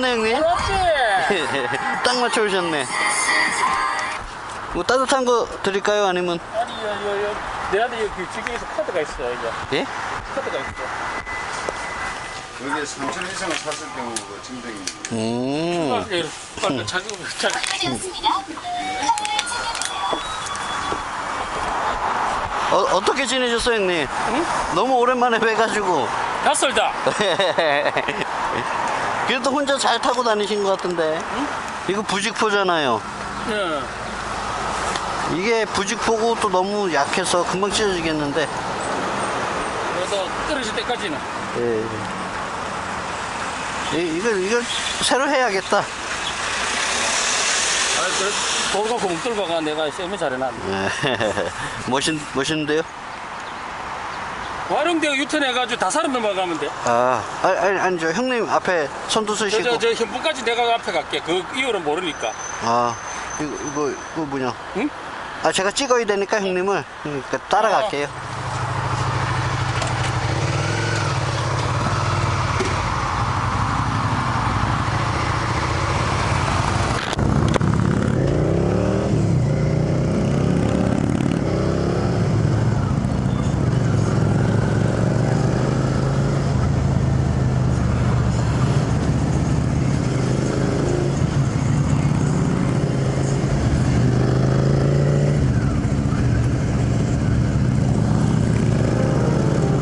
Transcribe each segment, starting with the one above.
뒤따라오셨네 형님 그렇지. 딱 맞춰 오셨네 뭐 따뜻한 거 드릴까요 아니면 아니, 여, 여, 여, 내한테 여기 지경에서 카드가 있어, 이제. 예? 카드가 있어. 여기에 3천 이상을 샀을 경우 그 증빙이 음 아, 예, 빨리 자기, 자기. 어, 어떻게 지내셨어요 형님? 너무 오랜만에 뵈가지고 낯설다. 그래도 혼자 잘 타고 다니신 것 같은데 이거 부직포잖아요 예. 이게 부직포고 또 너무 약해서 금방 찢어지겠는데 그래서 떨어질 때까지는. 예. 이, 이걸 이걸 새로 해야겠다 아, 그래. 거기서 공 뚫어가 내가 쌤이 잘해놨네. 예. 멋있, 멋있는데요? 와룡대가 유턴해가지고 다 사람 넘어가면 돼. 아, 아니, 아니, 아니, 저 형님 앞에 손도 저, 쓰시고. 저, 저 현부까지 내가 앞에 갈게. 그 이유를 모르니까. 아, 이거, 이거, 이거 뭐냐. 응? 아, 제가 찍어야 되니까 형님을 그러니까 따라갈게요.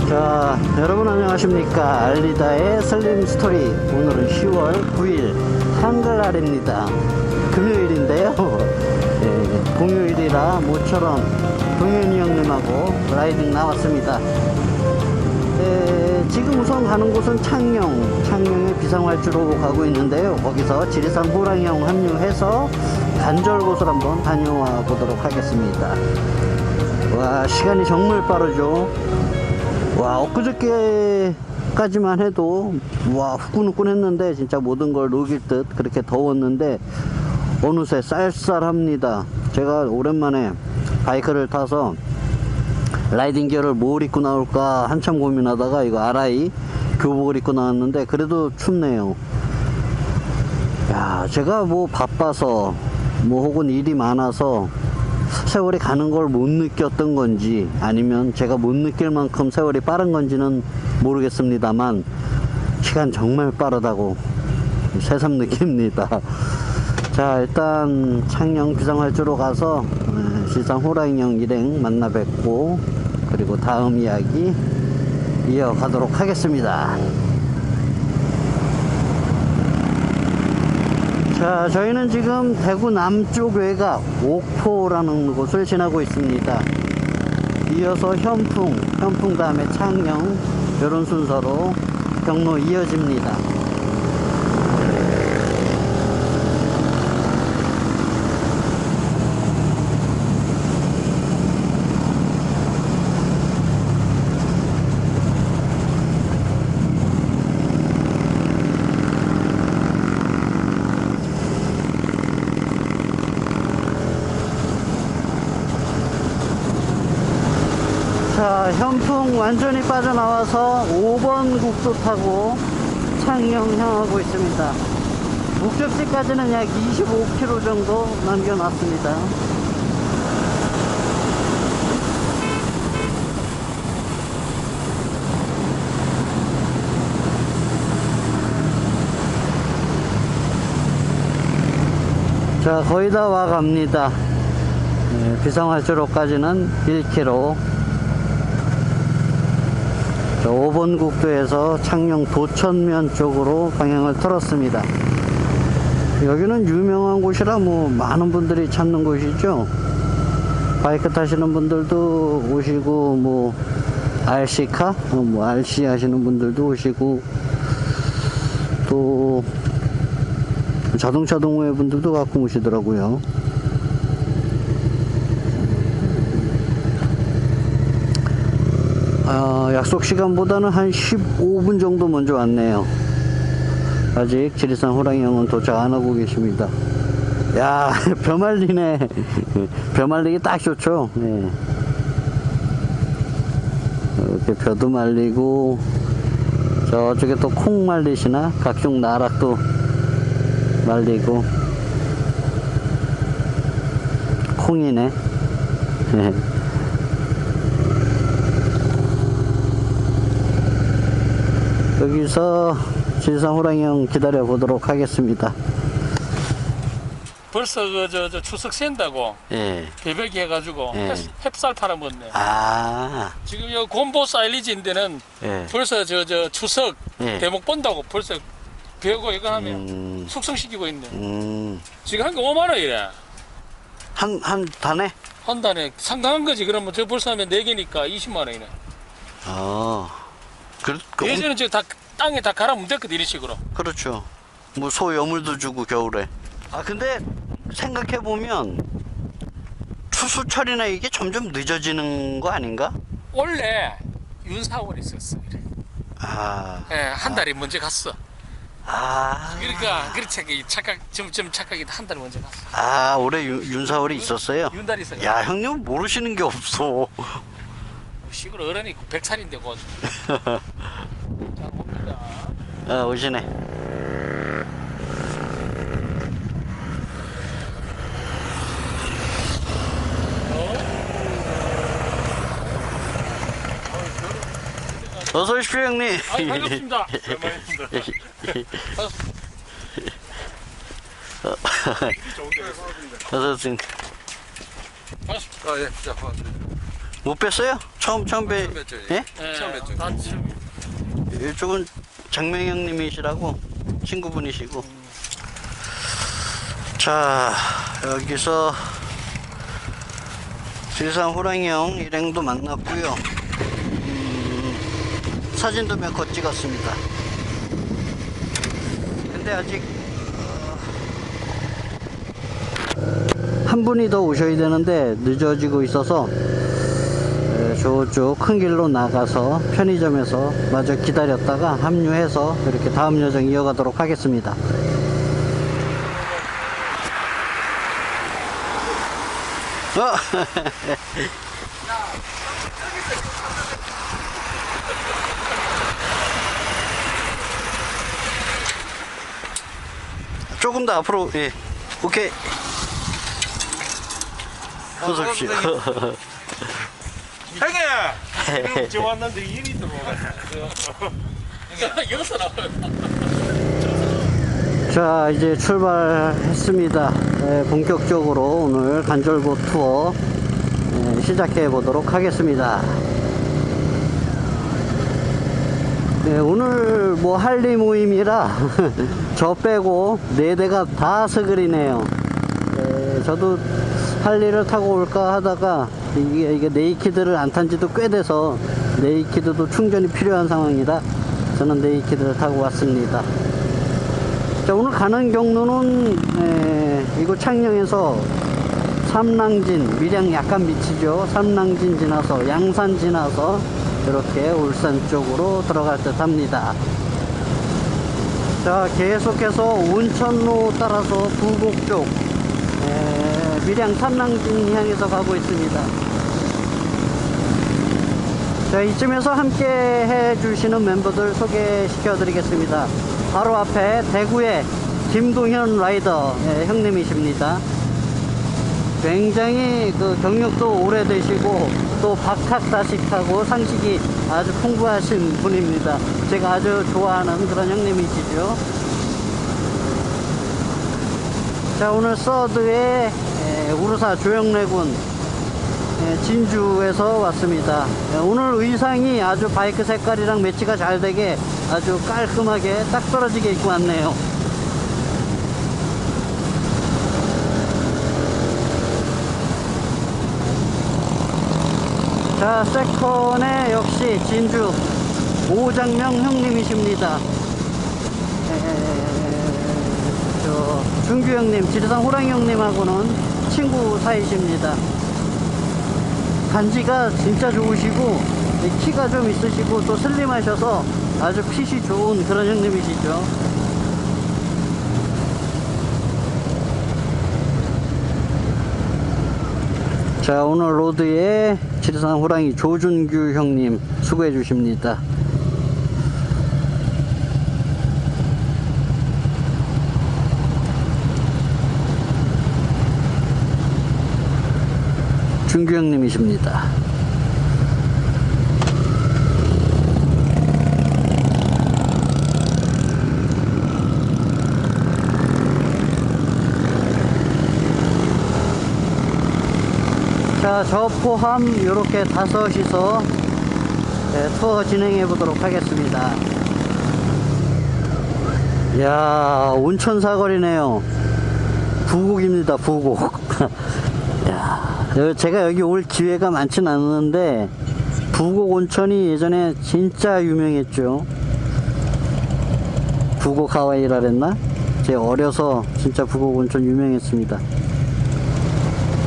자, 여러분 안녕하십니까. 알리다의 슬림 스토리. 오늘은 10월 9일 한글날입니다. 금요일인데요. 예, 공휴일이라 모처럼 동현이 형님하고 라이딩 나왔습니다. 예, 지금 우선 가는 곳은 창녕, 창녕의 비상활주로 가고 있는데요. 거기서 지리산 호랑이형 합류해서 간절곳을 한번 다녀와 보도록 하겠습니다. 와, 시간이 정말 빠르죠. 와 엊그저께까지만 해도 와 후끈후끈 했는데 진짜 모든 걸 녹일 듯 그렇게 더웠는데 어느새 쌀쌀합니다. 제가 오랜만에 바이크를 타서 라이딩 기어를 뭘 입고 나올까 한참 고민하다가 이거 아라이 교복을 입고 나왔는데 그래도 춥네요. 야 제가 뭐 바빠서 뭐 혹은 일이 많아서 세월이 가는 걸 못 느꼈던 건지 아니면 제가 못 느낄 만큼 세월이 빠른 건지는 모르겠습니다만 시간 정말 빠르다고 새삼 느낍니다. 자 일단 창녕 비상활주로 가서 에, 시상 호랑이형 일행 만나 뵙고 그리고 다음 이야기 이어가도록 하겠습니다. 자, 저희는 지금 대구 남쪽 외곽 옥포라는 곳을 지나고 있습니다. 이어서 현풍, 현풍 다음에 창녕, 이런 순서로 경로 이어집니다. 자, 현풍 완전히 빠져나와서 5번 국도 타고 창녕 향하고 있습니다. 목적지까지는 약 25km 정도 남겨놨습니다. 자, 거의 다 와 갑니다. 네, 비상활주로까지는 1km. 자, 5번 국도에서 창녕 도천면 쪽으로 방향을 틀었습니다. 여기는 유명한 곳이라 뭐 많은 분들이 찾는 곳이죠. 바이크 타시는 분들도 오시고 뭐 RC카, 어, 뭐 RC 하시는 분들도 오시고 또 자동차 동호회 분들도 가끔 오시더라고요. 아, 약속 시간보다는 한 15분 정도 먼저 왔네요. 아직 지리산 호랑이 형은 도착 안 하고 계십니다. 야, 벼 말리네. 벼 말리기 딱 좋죠. 네. 이렇게 벼도 말리고, 저쪽에 또 콩 말리시나 각종 나락도 말리고 콩이네 여기서 진상 호랑이 형 기다려 보도록 하겠습니다 벌써 그저 저 추석 센다고 예. 배배기 해가지고 예. 햇- 햅쌀 팔아먹네. 아, 지금 요 곰보 사일리지인데는 예. 벌써 저 저 추석 예. 대목 본다고 벌써 배우고 이거 하면 음, 숙성시키고 있네. 음, 지금 한 게 5만 원이래. 한, 한 단에? 한 달에 상당한 거지. 그러면 저 벌써 하면 4개니까 20만 원이네. 어. 그, 그, 예전에 저 다 땅에 다 갈아면 됐거든 이런 식으로. 그렇죠. 뭐 소 여물도 주고 겨울에. 아 근데 생각해 보면 추수철이나 이게 점점 늦어지는 거 아닌가? 원래 윤사월 있었어. 이래. 아, 예, 한 달이 먼저 갔어. 아, 그러니까 그렇지 이 착각 점점 착각이 한 달이 먼저 갔어. 아 올해 윤, 윤사월이 있었어요. 윤달이 있어. 야 형님 모르시는 게 없어. 시골 어른이 백살인데 곧. 자 봅니다. 아 오시네. 어서 오십시오 형님. 아 반갑습니다. 오랜만입니다. 어서 오세요. 반갑습니다. 아, 예. 자, 아, 못 뵀어요? 처음 처음 뵈. 처음 뵀죠, 예? 예, 처음 뵀죠. 다 처음. 이쪽은 장명 형님이시라고 친구분이시고. 자 여기서 질산 호랑이 형 일행도 만났고요. 음, 사진도 몇 컷 찍었습니다. 근데 아직 어, 한 분이 더 오셔야 되는데 늦어지고 있어서 에, 저쪽 큰 길로 나가서 편의점에서 마저 기다렸다가 합류해서 이렇게 다음 여정 이어가도록 하겠습니다. 어? 조금 더 앞으로 예 오케이 어서 오십시오 형님! 이제 왔는데 일이 들어오네. 여기서 나와요. 자 이제 출발했습니다 네, 본격적으로 오늘 간절보 투어 네, 시작해 보도록 하겠습니다 네, 오늘 뭐 할리 모임이라 저 빼고 네 대가 다 스그리네요 네, 저도 할리를 타고 올까 하다가 이게, 이게 네이키드를 안 탄 지도 꽤 돼서 네이키드도 충전이 필요한 상황이라 저는 네이키드를 타고 왔습니다 자, 오늘 가는 경로는 에, 이곳 창녕에서 삼랑진, 밀양 약간 미치죠. 삼랑진 지나서 양산 지나서 이렇게 울산 쪽으로 들어갈 듯 합니다. 자, 계속해서 온천로 따라서 부곡 쪽 에, 밀양 삼랑진 향해서 가고 있습니다. 자, 이쯤에서 함께 해주시는 멤버들 소개시켜 드리겠습니다. 바로 앞에 대구의 김동현 라이더 예, 형님이십니다. 굉장히 그 경력도 오래되시고 또 박학다식하고 상식이 아주 풍부하신 분입니다. 제가 아주 좋아하는 그런 형님이시죠. 자, 오늘 서드의 에, 우르사 조영래군 예, 진주에서 왔습니다. 예, 오늘 의상이 아주 바이크 색깔이랑 매치가 잘 되게 아주 깔끔하게 딱 떨어지게 입고 왔네요. 자, 세컨의 역시 진주 오장명 형님이십니다. 에, 저 준규 형님, 지리산 호랑이 형님하고는 친구 사이십니다. 간지가 진짜 좋으시고 키가 좀 있으시고 또 슬림하셔서 아주 핏이 좋은 그런 형님이시죠. 자 오늘 로드에 지리산 호랑이 조준규 형님 수고해 주십니다. 준규 형님이십니다. 자, 저 포함 이렇게 다섯이서 네, 투어 진행해 보도록 하겠습니다. 이야, 온천 사거리네요. 부곡입니다, 부곡. 제가 여기 올 기회가 많진 않았는데, 부곡 온천이 예전에 진짜 유명했죠. 부곡 하와이라 그랬나? 제가 어려서 진짜 부곡 온천 유명했습니다.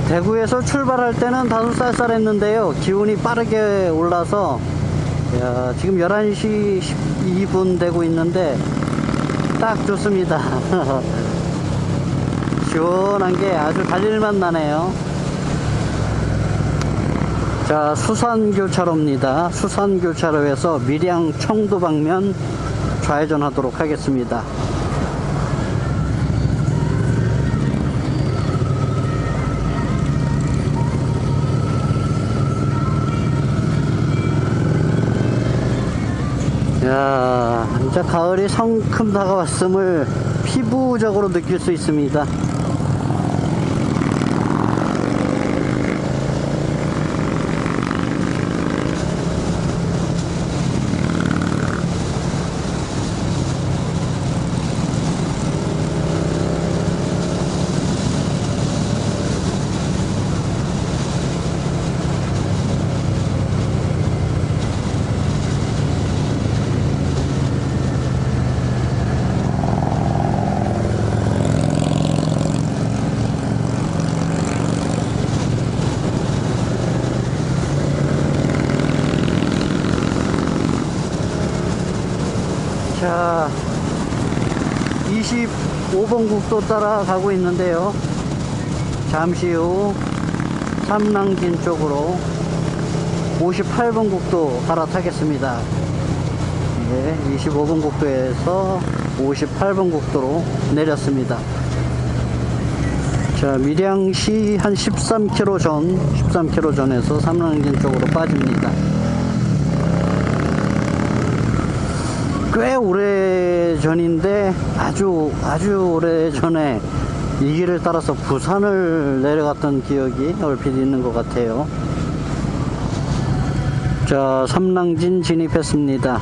대구에서 출발할 때는 다소 쌀쌀했는데요. 기온이 빠르게 올라서, 야, 지금 11시 12분 되고 있는데, 딱 좋습니다. 시원한 게 아주 달릴만 나네요. 자, 수산교차로입니다. 수산교차로에서 밀양 청도 방면 좌회전하도록 하겠습니다. 야, 진짜 가을이 성큼 다가왔음을 피부적으로 느낄 수 있습니다. 자, 25번 국도 따라가고 있는데요. 잠시 후 삼랑진 쪽으로 58번 국도 갈아타겠습니다. 네, 25번 국도에서 58번 국도로 내렸습니다. 자, 밀양시 한 13km 전, 13km 전에서 삼랑진 쪽으로 빠집니다. 꽤 오래 전인데 아주 아주 오래 전에 이 길을 따라서 부산을 내려갔던 기억이 얼핏 있는 것 같아요. 자, 삼랑진 진입했습니다.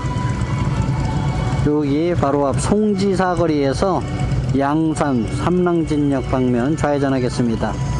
여기 바로 앞 송지 사거리에서 양산 삼랑진역 방면 좌회전하겠습니다.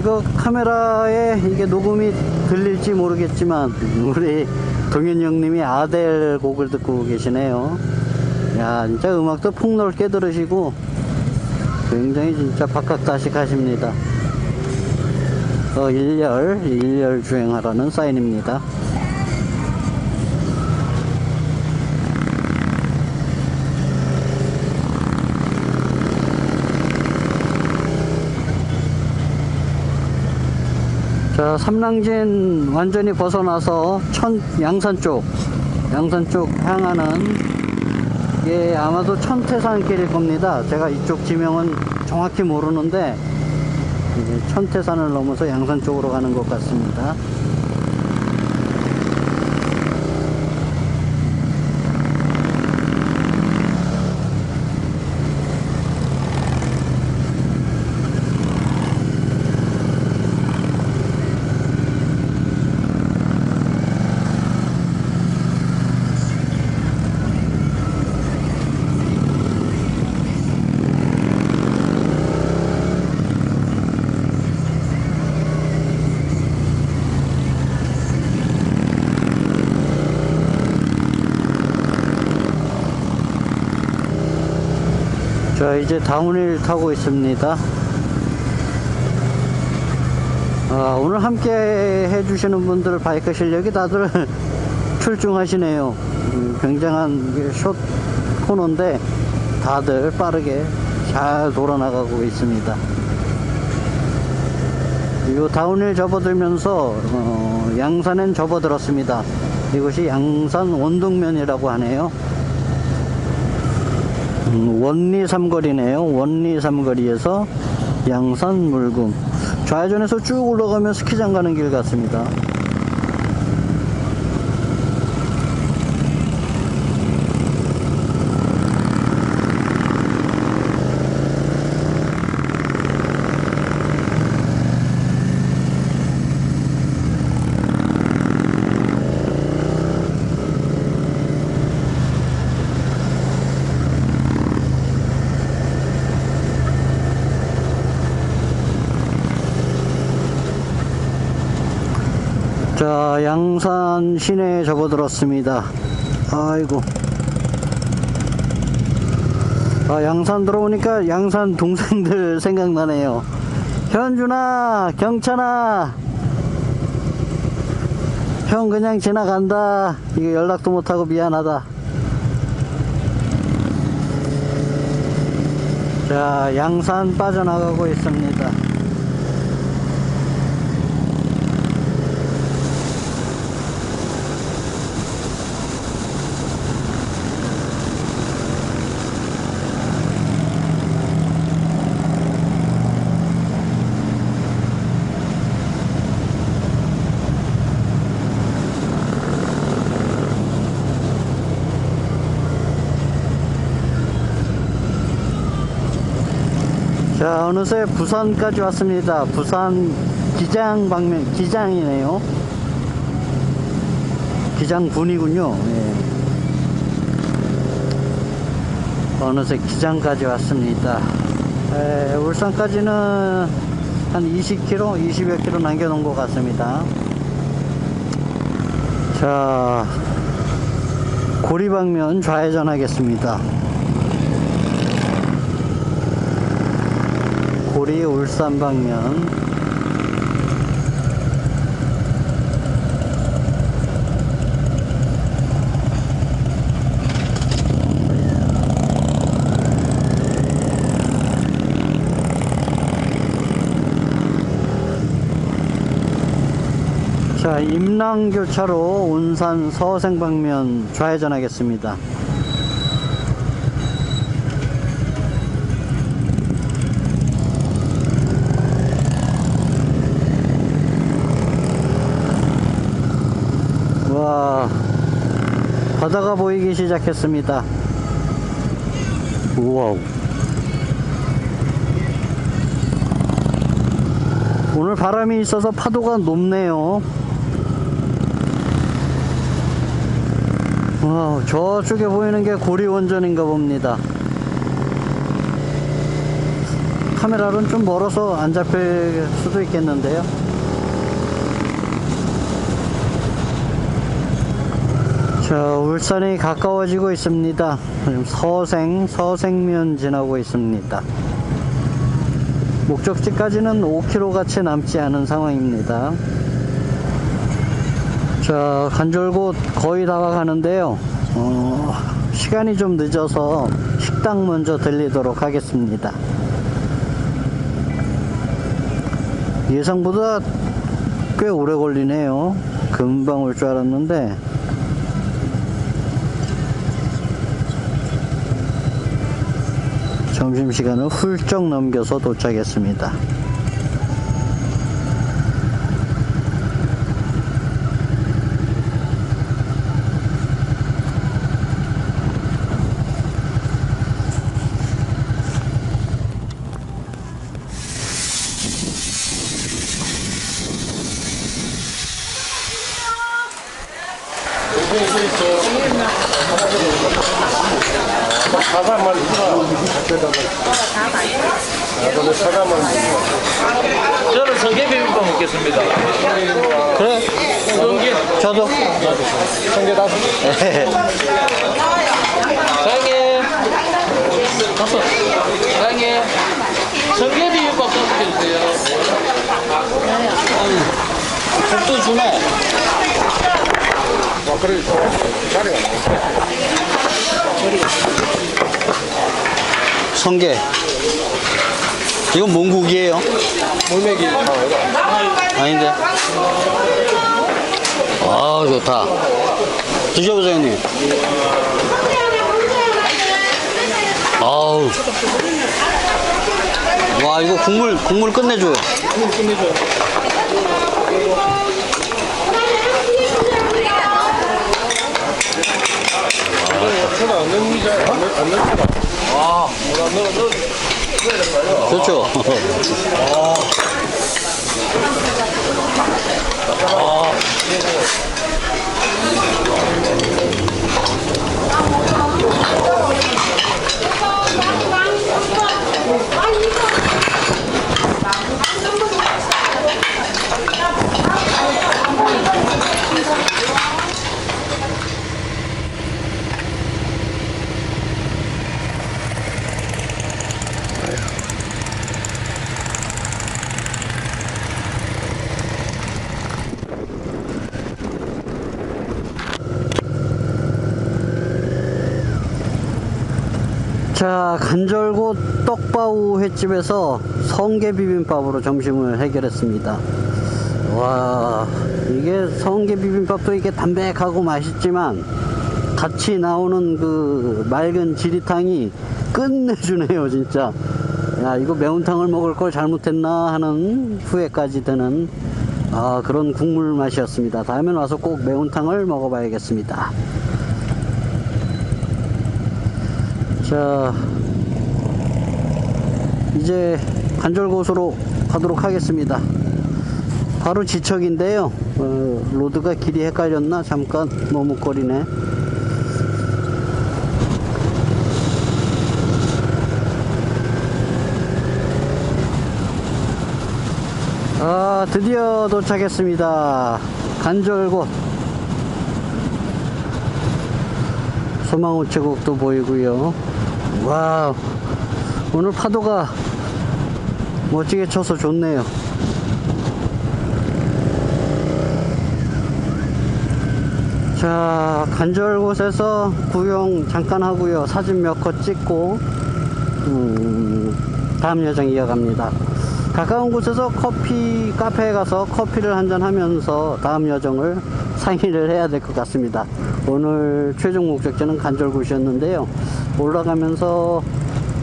이거 카메라에 이게 녹음이 들릴지 모르겠지만 우리 동현 형님이 아델 곡을 듣고 계시네요. 야 진짜 음악도 폭넓게 들으시고 굉장히 진짜 박학다식 하십니다. 어, 일열 일열 주행하라는 사인입니다. 자, 삼랑진 완전히 벗어나서 천, 양산 쪽, 양산 쪽 향하는 게 아마도 천태산 길일 겁니다. 제가 이쪽 지명은 정확히 모르는데, 천태산을 넘어서 양산 쪽으로 가는 것 같습니다. 다운힐 타고 있습니다. 아, 오늘 함께 해주시는 분들 바이크 실력이 다들 출중하시네요. 음, 굉장한 숏 코너인데 다들 빠르게 잘 돌아나가고 있습니다. 요 다운힐 접어들면서 어, 양산엔 접어들었습니다. 이것이 양산 원동면이라고 하네요. 음, 원리 삼거리네요. 원리 삼거리에서 양산 물금. 좌회전에서 쭉 올라가면 스키장 가는 길 같습니다. 자, 양산 시내에 접어들었습니다. 아이고. 아, 양산 들어오니까 양산 동생들 생각나네요. 현준아, 경찬아. 형 그냥 지나간다. 이거 연락도 못하고 미안하다. 자, 양산 빠져나가고 있습니다. 자, 어느새 부산까지 왔습니다. 부산 기장 방면, 기장이네요. 기장군이군요. 예. 어느새 기장까지 왔습니다. 에, 울산까지는 한 20km, 20여 km 남겨놓은 것 같습니다. 자, 고리방면 좌회전하겠습니다. 고리 울산 방면 자 임랑교차로 운산 서생 방면 좌회전하겠습니다. 와 바다가 보이기 시작했습니다. 우와우. 오늘 바람이 있어서 파도가 높네요. 와 저쪽에 보이는 게 고리원전인가 봅니다. 카메라로는 좀 멀어서 안 잡힐 수도 있겠는데요 자, 울산이 가까워지고 있습니다. 지금 서생, 서생면 지나고 있습니다. 목적지까지는 5km 같이 남지 않은 상황입니다. 자, 간절곶 거의 다 와가는데요. 어, 시간이 좀 늦어서 식당 먼저 들리도록 하겠습니다. 예상보다 꽤 오래 걸리네요. 금방 올 줄 알았는데 점심시간을 훌쩍 넘겨서 도착했습니다. 사과만 있어. 나도 사과만 저는 성게 비빔밥 먹겠습니다. 그래? 성게. 저도 성게 다섯. 사장님. 다섯. 사장님. 성게 비빔밥 다섯 개 주세요. 또 주네. 와 그래 자리가 성게 이건 몽국이에요? 물메기 아, 이거. 아닌데? 아, 좋다. 드셔보세요, 형님. 아우. 와, 이거 국물, 국물 끝내줘요. 손안 넣는지 안, 넣- 안 넣잖아. 아, 안 넣어, 넣어. 좋죠? 자, 간절곶 떡바우 횟집에서 성게 비빔밥으로 점심을 해결했습니다. 와, 이게 성게 비빔밥도 이게 담백하고 맛있지만 같이 나오는 그 맑은 지리탕이 끝내주네요, 진짜. 야, 이거 매운탕을 먹을 걸 잘못했나 하는 후회까지 드는 아, 그런 국물 맛이었습니다. 다음엔 와서 꼭 매운탕을 먹어봐야겠습니다. 자, 이제 간절곶으로 가도록 하겠습니다. 바로 지척인데요. 어, 로드가 길이 헷갈렸나? 잠깐 머뭇거리네. 아, 드디어 도착했습니다. 간절곶. 소망우체국도 보이고요. 와, 오늘 파도가 멋지게 쳐서 좋네요. 자, 간절곶에서 구경 잠깐 하고요. 사진 몇 컷 찍고, 음, 다음 여정 이어갑니다. 가까운 곳에서 커피 카페에 가서 커피를 한잔 하면서 다음 여정을 상의를 해야 될 것 같습니다. 오늘 최종 목적지는 간절곶이었는데요. 올라가면서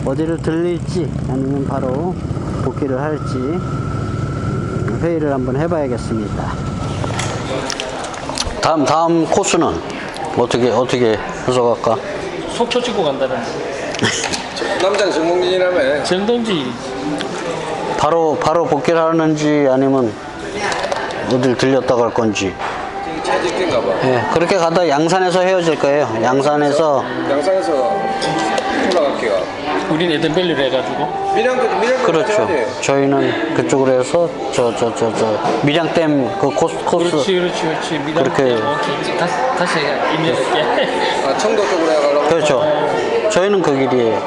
어디를 들릴지 아니면 바로 복귀를 할지 회의를 한번 해봐야겠습니다. 다음 다음 코스는 어떻게 어떻게 해서 갈까? 속초 찍고 간다는데. 남장 전공진이라며. 정동지 바로 바로 복귀를 하는지 아니면 어딜 들렸다 갈 건지. 차직인가 봐. 예, 그렇게 가다 양산에서 헤어질 거예요. 양산에서 양산에서 올라갈게요. 우린 에덴밸리로 해가지고. 밀양까지, 밀양까지 그렇죠. 저희는 그쪽으로 해서 저 저 저 저 밀양댐 그 코스 코스 그렇지 그렇지 그렇지. 미담 그렇게- 오케이. 다시 다시 입력할게. 아, 청도 쪽으로 해가려고. 그렇죠. 저희는 그 길이에요.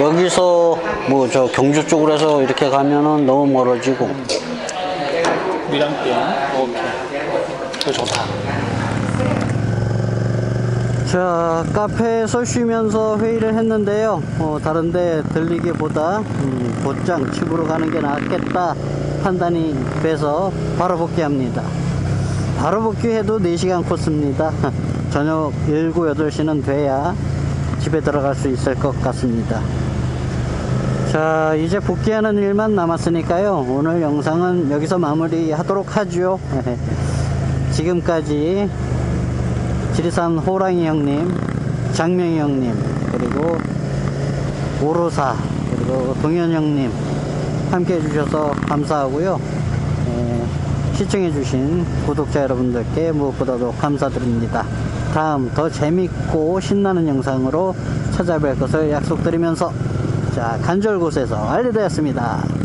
여기서 뭐 저 경주 쪽으로 해서 이렇게 가면은 너무 멀어지고. 미담店오케이. 그거 좋다 자 카페에서 쉬면서 회의를 했는데요. 어, 다른데 들리기보다 음, 곧장 집으로 가는 게 낫겠다 판단이 돼서 바로 복귀합니다. 바로 복귀해도 4시간 코스입니다. 저녁 7, 8시는 돼야 집에 들어갈 수 있을 것 같습니다. 자 이제 복귀하는 일만 남았으니까요. 오늘 영상은 여기서 마무리 하도록 하죠. 지금까지 지리산 호랑이 형님, 장명희 형님, 그리고 오로사, 그리고 동현 형님 함께 해주셔서 감사하고요. 에, 시청해주신 구독자 여러분들께 무엇보다도 감사드립니다. 다음 더 재밌고 신나는 영상으로 찾아뵐 것을 약속드리면서 자 간절곶에서 완료되었습니다.